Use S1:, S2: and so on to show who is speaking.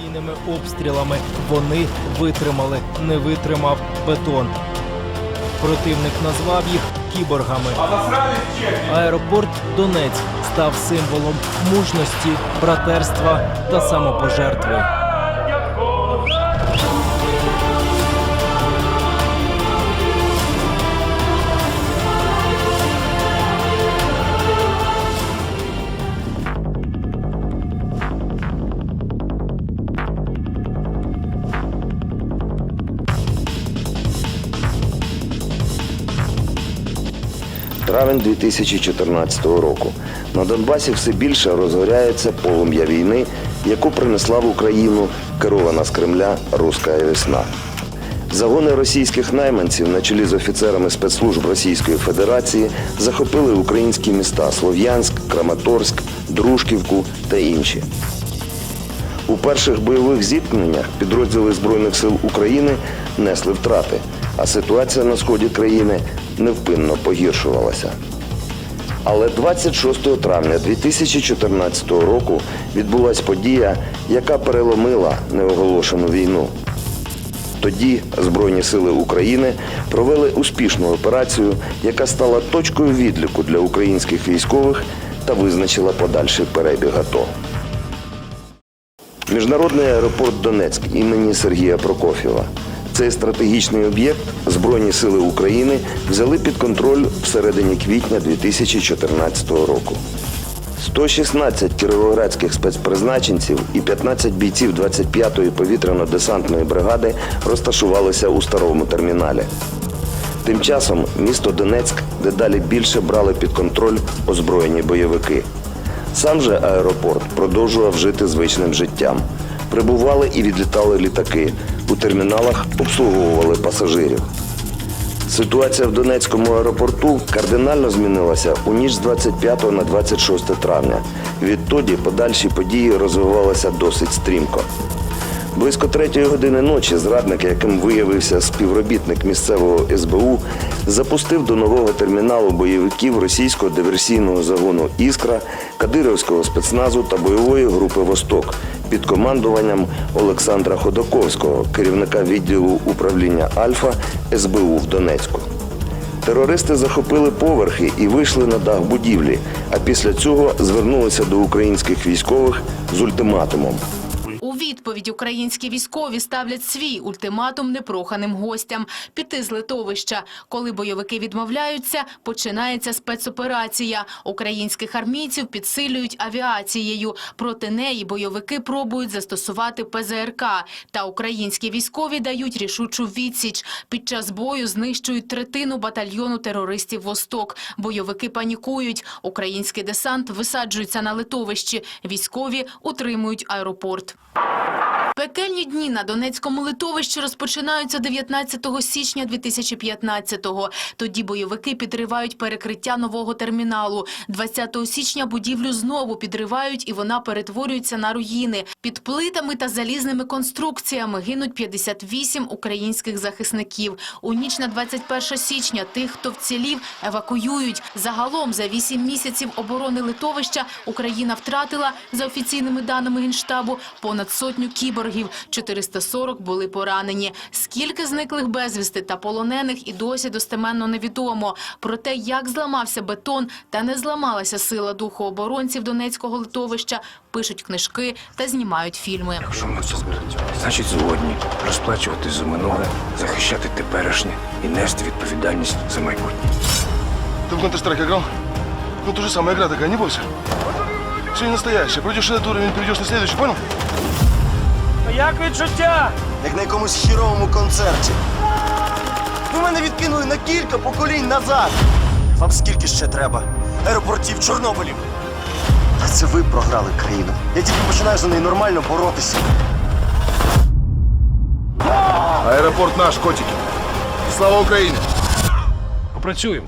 S1: постійними обстрілами. Вони витримали, не витримав бетон. Противник назвав їх кіборгами. Аеропорт Донець став символом мужності, братерства та самопожертви.
S2: Травень 2014 року. На Донбасі все більше розгоряється полум'я війни, яку принесла в Україну керована з Кремля руська весна. Загони російських найманців на чолі з офіцерами спецслужб Російської Федерації захопили українські міста Слов'янськ, Краматорськ, Дружківку та інші. У перших бойових зіткненнях підрозділи Збройних сил України несли втрати, а ситуація на сході країни невпинно погіршувалася. Але 26 травня 2014 року відбулася подія, яка переломила неоголошену війну. Тоді Збройні сили України провели успішну операцію, яка стала точкою відліку для українських військових та визначила подальший перебіг АТО. Міжнародний аеропорт Донецьк імені Сергія Прокофєва. Цей стратегічний об'єкт Збройні сили України взяли під контроль всередині квітня 2014 року. 116 кіровоградських спецпризначенців і 15 бійців 25-ї повітряно-десантної бригади розташувалися у старому терміналі. Тим часом місто Донецьк дедалі більше брали під контроль озброєні бойовики. Сам же аеропорт продовжував жити звичним життям. Прибували і відлітали літаки. У терміналах обслуговували пасажирів. Ситуація в Донецькому аеропорту кардинально змінилася у ніч з 25 на 26 травня. Відтоді подальші події розвивалися досить стрімко. Близько третьої години ночі зрадник, яким виявився співробітник місцевого СБУ, запустив до нового терміналу бойовиків російського диверсійного загону Іскра, Кадировського спецназу та бойової групи Восток під командуванням Олександра Ходаковського, керівника відділу управління Альфа СБУ в Донецьку. Терористи захопили поверхи і вийшли на дах будівлі, а після цього звернулися до українських військових з ультиматумом.
S3: Відповідь українські військові ставлять свій ультиматум непроханим гостям – піти з литовища. Коли бойовики відмовляються, починається спецоперація. Українських армійців підсилюють авіацією. Проти неї бойовики пробують застосувати ПЗРК. Та українські військові дають рішучу відсіч. Під час бою знищують третину батальйону терористів «Восток». Бойовики панікують. Український десант висаджується на литовищі. Військові утримують аеропорт. Bye. Пекельні дні на Донецькому литовищі розпочинаються 19 січня 2015-го. Тоді бойовики підривають перекриття нового терміналу. 20 січня будівлю знову підривають і вона перетворюється на руїни. Під плитами та залізними конструкціями гинуть 58 українських захисників. У ніч на 21 січня тих, хто вцілів, евакуюють. Загалом за 8 місяців оборони литовища Україна втратила, за офіційними даними Генштабу, понад сотню кіборгів, 440 були поранені. Скільки зниклих безвісти та полонених і досі достеменно невідомо. Про те, як зламався бетон та не зламалася сила духу оборонців Донецького литовища, пишуть книжки та знімають фільми.
S4: Якщо ми це значить згодні розплачувати за минуле, захищати теперішнє і нести відповідальність за майбутнє.
S5: Ты в Counter-Strike играл? Ну, то же самая игра такая, не бойся. Все не настоящее. Пройдешь этот уровень, перейдешь на следующий, понял?
S6: Як відчуття?
S7: як на якомусь хіровому концерті. Ви мене відкинули на кілька поколінь назад. Вам скільки ще треба? Аеропортів, Чорнобилів. Та це ви програли країну. Я тільки починаю за неї нормально боротися.
S5: Аэропорт наш, котики. Слава Украине!
S6: Попрацюємо.